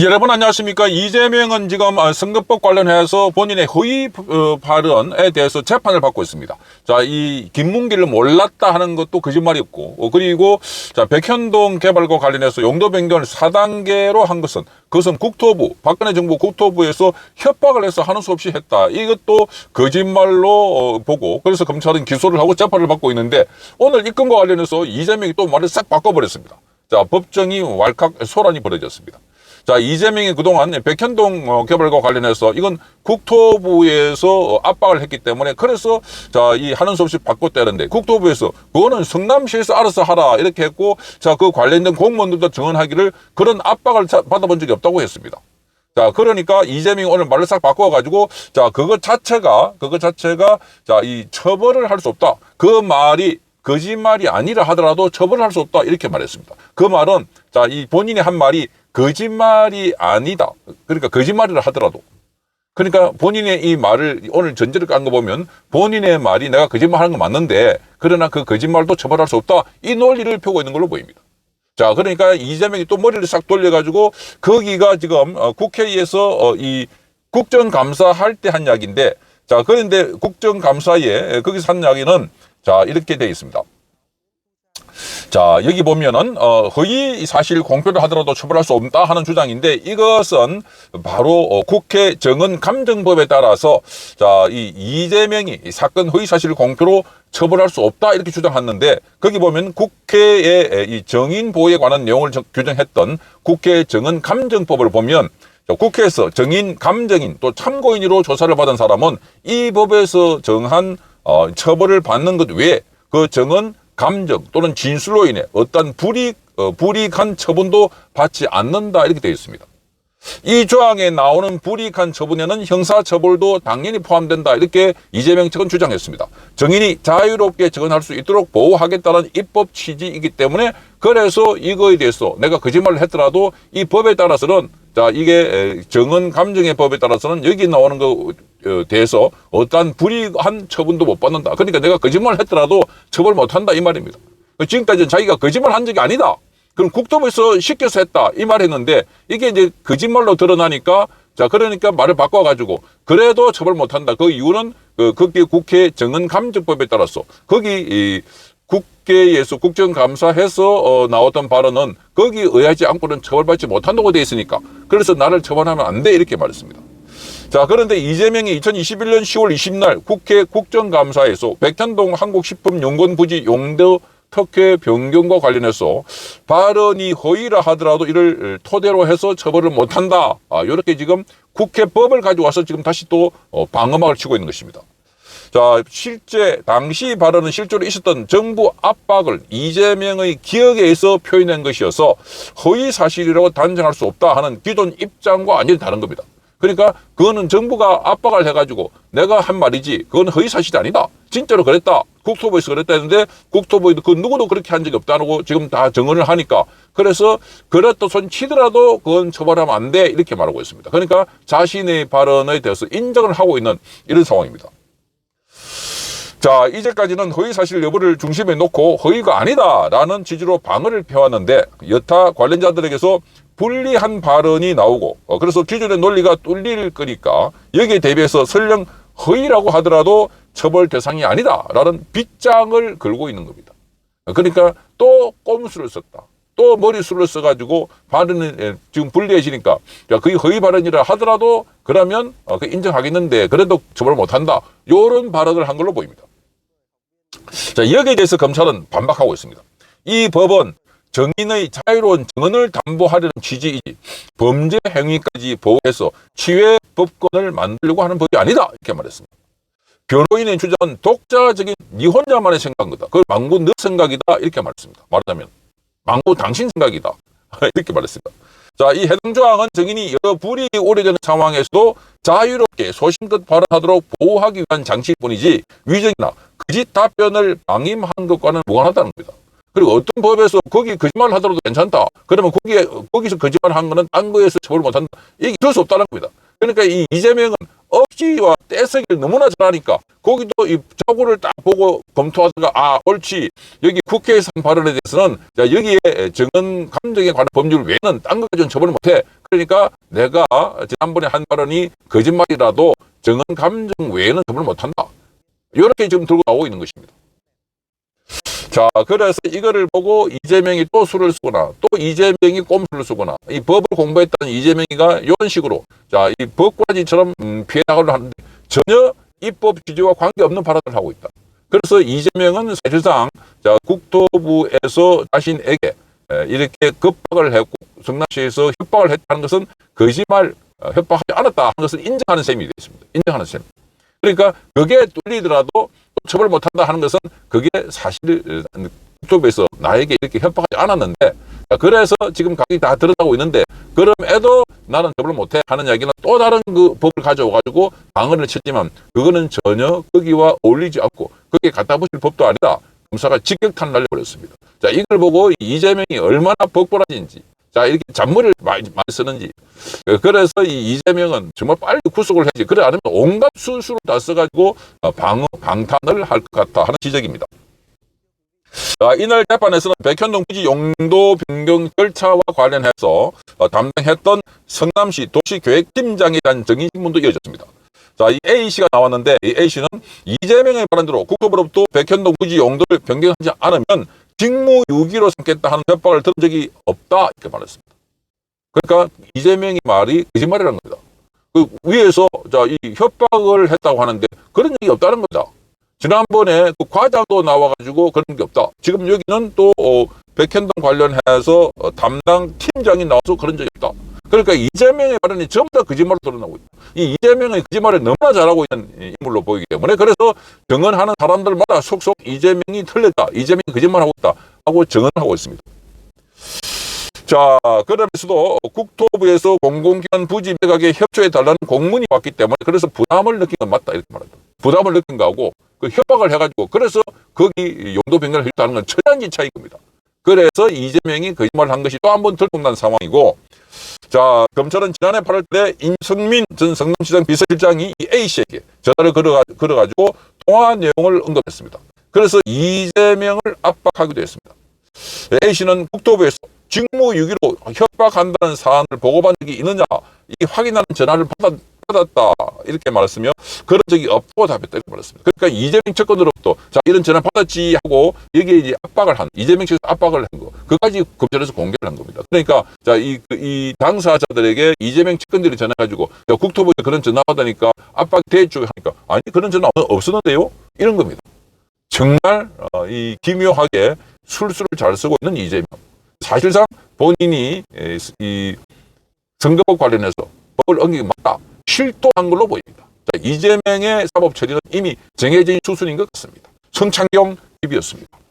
여러분 안녕하십니까 이재명은 지금 어, 선거법 관련해서 본인의 허위 어, 발언에 대해서 재판을 받고 있습니다. 자, 이 김문기를 몰랐다 하는 것도 거짓말이었고 어, 그리고 자 백현동 개발과 관련해서 용도 변경을 4단계로 한 것은 그것은 국토부 박근혜 정부 국토부에서 협박을 해서 하는 수 없이 했다. 이것도 거짓말로 어, 보고 그래서 검찰은 기소를 하고 재판을 받고 있는데 오늘 이 건과 관련해서 이재명이 또 말을 싹 바꿔버렸습니다. 자, 법정이 왈칵 소란이 벌어졌습니다. 자, 이재명이 그동안 백현동 어, 개발과 관련해서 이건 국토부에서 어, 압박을 했기 때문에 그래서 자, 이 하는 수 없이 바꿨다는데 국토부에서 그거는 성남시에서 알아서 하라 이렇게 했고 자, 그 관련된 공무원들도 증언하기를 그런 압박을 자- 받아본 적이 없다고 했습니다. 자, 그러니까 이재명이 오늘 말을 싹 바꿔가지고, 자, 그것 자체가, 그것 자체가, 자, 이 처벌을 할 수 없다. 그 말이 거짓말이 아니라 하더라도 처벌을 할수 없다. 이렇게 말했습니다. 그 말은, 자, 이 본인이 한 말이 거짓말이 아니다. 그러니까 거짓말이라 하더라도. 그러니까 본인의 이 말을 오늘 전제를 깐 거 보면 본인의 말이 내가 거짓말 하는 거 맞는데 그러나 그 거짓말도 처벌할 수 없다. 이 논리를 펴고 있는 걸로 보입니다. 자, 그러니까 이재명이 또 머리를 싹 돌려가지고 거기가 지금 어, 국회에서 어, 이 국정감사 할 때 한 이야기인데 자, 그런데 국정감사에 거기서 한 이야기는 자, 이렇게 되어 있습니다. 자, 여기 보면은, 어, 허위 사실 공표를 하더라도 처벌할 수 없다 하는 주장인데 이것은 바로 어, 국회 정은 감정법에 따라서 자, 이 이재명이 이 사건 허위 사실 공표로 처벌할 수 없다 이렇게 주장했는데 거기 보면 국회의 이 정인 보호에 관한 내용을 저- 규정했던 국회 정은 감정법을 보면 자, 국회에서 정인, 감정인 또 참고인으로 조사를 받은 사람은 이 법에서 정한 어, 처벌을 받는 것 외에 그 정은 감정 또는 진술로 인해 어떤 불이익, 어, 불이익한 처분도 받지 않는다 이렇게 되어 있습니다. 이 조항에 나오는 불이익한 처분에는 형사처벌도 당연히 포함된다 이렇게 이재명 측은 주장했습니다. 정인이 자유롭게 증언할 수 있도록 보호하겠다는 입법 취지이기 때문에 그래서 이거에 대해서 내가 거짓말을 했더라도 이 법에 따라서는 자 이게 에, 정은 감정의 법에 따라서는 여기 나오는 거 어, 대해서 어떠한 불이익한 처분도 못 받는다. 그러니까 내가 거짓말을 했더라도 처벌 못 한다 이 말입니다. 지금까지는 자기가 거짓말 한 적이 아니다. 그럼 국토부에서 시켜서 했다 이 말 했는데 이게 이제 거짓말로 드러나니까 자 그러니까 말을 바꿔가지고 그래도 처벌 못한다 그 이유는 그 거기 국회 정은감정법에 따라서 거기 이 국회에서 국정감사해서 어, 나왔던 발언은 거기에 의하지 않고는 처벌받지 못한다고 돼 있으니까 그래서 나를 처벌하면 안 돼 이렇게 말했습니다. 자, 그런데 이재명이 2021년 10월 20날 국회 국정감사에서 백현동 한국식품연구원 부지 용도 특혜 변경과 관련해서 발언이 허위라 하더라도 이를 토대로 해서 처벌을 못한다. 아, 이렇게 지금 국회법을 가져와서 지금 다시 또 어, 방어막을 치고 있는 것입니다. 자, 실제 당시 발언은 실제로 있었던 정부 압박을 이재명의 기억에 의해서 표현한 것이어서 허위 사실이라고 단정할 수 없다 하는 기존 입장과 완전히 다른 겁니다. 그러니까 그거는 정부가 압박을 해가지고 내가 한 말이지 그건 허위 사실이 아니다. 진짜로 그랬다. 국토부에서 그랬다 했는데 국토부에도 그 누구도 그렇게 한 적이 없다고 지금 다 증언을 하니까 그래서 그랬다 손 치더라도 그건 처벌하면 안 돼 이렇게 말하고 있습니다. 그러니까 자신의 발언에 대해서 인정을 하고 있는 이런 상황입니다. 자, 이제까지는 허위 사실 여부를 중심에 놓고 허위가 아니다라는 취지로 방어를 펴왔는데 여타 관련자들에게서 불리한 발언이 나오고 어, 그래서 기존의 논리가 뚫릴 거니까 여기에 대비해서 설령 허위라고 하더라도 처벌 대상이 아니다라는 빗장을 걸고 있는 겁니다. 그러니까 또 꼼수를 썼다. 또 머리수를 써가지고 발언이 예, 지금 불리해지니까 자, 그게 허위 발언이라 하더라도 그러면 어, 그 인정하겠는데 그래도 처벌 못한다. 요런 발언을 한 걸로 보입니다. 자, 여기에 대해서 검찰은 반박하고 있습니다. 이 법은 정인의 자유로운 증언을 담보하려는 취지이지 범죄 행위까지 보호해서 치외 법권을 만들려고 하는 법이 아니다. 이렇게 말했습니다. 변호인의 주장은 독자적인 니 혼자만의 생각인 거다. 그걸 망고 너 생각이다. 이렇게 말했습니다. 말하자면 망고 당신 생각이다. 이렇게 말했습니다. 자, 이 해당 조항은 정인이 여러 불이익이 오래되는 상황에서도 자유롭게 소신껏 발언하도록 보호하기 위한 장치일 뿐이지 위정이나 거짓 답변을 방임한 것과는 무관하다는 겁니다. 그리고 어떤 법에서 거기 거짓말을 하더라도 괜찮다. 그러면 거기에 거기서 거짓말 한 거는 딴 거에서 처벌 못 한다. 이게 그럴 수 없다는 겁니다. 그러니까 이 이재명은 억지와 떼쓰기를 너무나 잘하니까 거기도 이 자구를 딱 보고 검토하다가 아 옳지 여기 국회에서 한 발언에 대해서는 자 여기에 정은 감정에 관한 법률 외에는 딴거 가지고는 처벌을 못해 그러니까 내가 지난번에 한 발언이 거짓말이라도 정은 감정 외에는 처벌을 못한다 이렇게 지금 들고 나오고 있는 것입니다. 자, 그래서 이거를 보고 이재명이 또 술을 쓰거나 또 이재명이 꼼수를 쓰거나 이 법을 공부했다는 이재명이가 이런 식으로 자, 이 법꾸라지처럼 음, 피해 나가려 하는데 전혀 입법 취지와 관계없는 발언을 하고 있다. 그래서 이재명은 사실상 자, 국토부에서 자신에게 에, 이렇게 급박을 했고 성남시에서 협박을 했다는 것은 거짓말 어, 협박하지 않았다 하는 것을 인정하는 셈이 되어 있습니다. 인정하는 셈. 그러니까 그게 뚫리더라도 또 처벌 못한다 하는 것은 그게 사실 국토부에서 나에게 이렇게 협박하지 않았는데 자, 그래서 지금 각이 다 드러나고 있는데 그럼에도 나는 처벌 못해 하는 이야기는 또 다른 그 법을 가져와가지고 방언을 쳤지만 그거는 전혀 거기와 어울리지 않고 그게 갖다 붙일 법도 아니다. 검사가 직격탄을 날려버렸습니다. 자 이걸 보고 이재명이 얼마나 벅벌어진지 자 이렇게 잔머리를 많이, 많이 쓰는지 어, 그래서 이 이재명은 정말 빨리 구속을 해야지 그래 않으면 온갖 수수를 다 써가지고 어, 방, 방탄을 할 것 같다 하는 지적입니다. 자, 이날 재판에서는 백현동 부지 용도 변경 절차와 관련해서 어, 담당했던 성남시 도시계획팀장에 대한 정인신문도 이어졌습니다. 자, 이 A씨가 나왔는데 이 A씨는 이재명의 발언대로 국토부로부터 백현동 부지 용도를 변경하지 않으면 직무 유기로 삼겠다 하는 협박을 들은 적이 없다 이렇게 말했습니다. 그러니까 이재명이 말이 거짓말이라는 겁니다. 그 위에서 자, 이 협박을 했다고 하는데 그런 적이 없다는 거다. 지난번에 그 과장도 나와가지고 그런 게 없다. 지금 여기는 또 어, 백현동 관련해서 어, 담당 팀장이 나와서 그런 적이 없다. 그러니까 이재명의 발언이 전부 다 거짓말로 드러나고 있다. 이 이재명의 거짓말을 너무나 잘하고 있는 인물로 보이기 때문에 그래서 증언하는 사람들마다 속속 이재명이 틀렸다. 이재명이 거짓말하고 있다. 하고 증언하고 있습니다. 자, 그러면서도 국토부에서 공공기관 부지 매각에 협조해 달라는 공문이 왔기 때문에 그래서 부담을 느낀 건 맞다 이렇게 말한다. 부담을 느낀 거하고 그 협박을 해가지고 그래서 거기 용도 변경을 하겠다는 건 천양지 차이 겁니다. 그래서 이재명이 거짓말을 한 것이 또 한 번 들통난 상황이고 자 검찰은 지난해 8월달에 임선민 전 성남시장 비서실장이 이 A 씨에게 전화를 걸어가, 걸어가지고 통화 내용을 언급했습니다. 그래서 이재명을 압박하기도 했습니다. A 씨는 국토부에서 직무유기로 협박한다는 사안을 보고받은 적이 있느냐 이 확인하는 전화를 받았, 받았다 이렇게 말했으며 그런 적이 없다고 답했다 이렇게 말했습니다. 그러니까 이재명 측근으로부터 자 이런 전화 받았지 하고 여기에 이제 압박을 한 이재명 측에서 압박을 한 거 그까지 검찰에서 공개를 한 겁니다. 그러니까 자이 이 당사자들에게 이재명 측근들이 전화 가지고 야, 국토부에 그런 전화 받으니까 압박 대주 하니까 아니 그런 전화 없었는데요 이런 겁니다. 정말 어, 이 기묘하게 술수를 잘 쓰고 있는 이재명. 사실상 본인이 에, 이 선거법 관련해서 법을 게 맞다. 실토한 걸로 보입니다. 자, 이재명의 사법 처리는 이미 정해진 수순인 것 같습니다. 손창경 TV였습니다.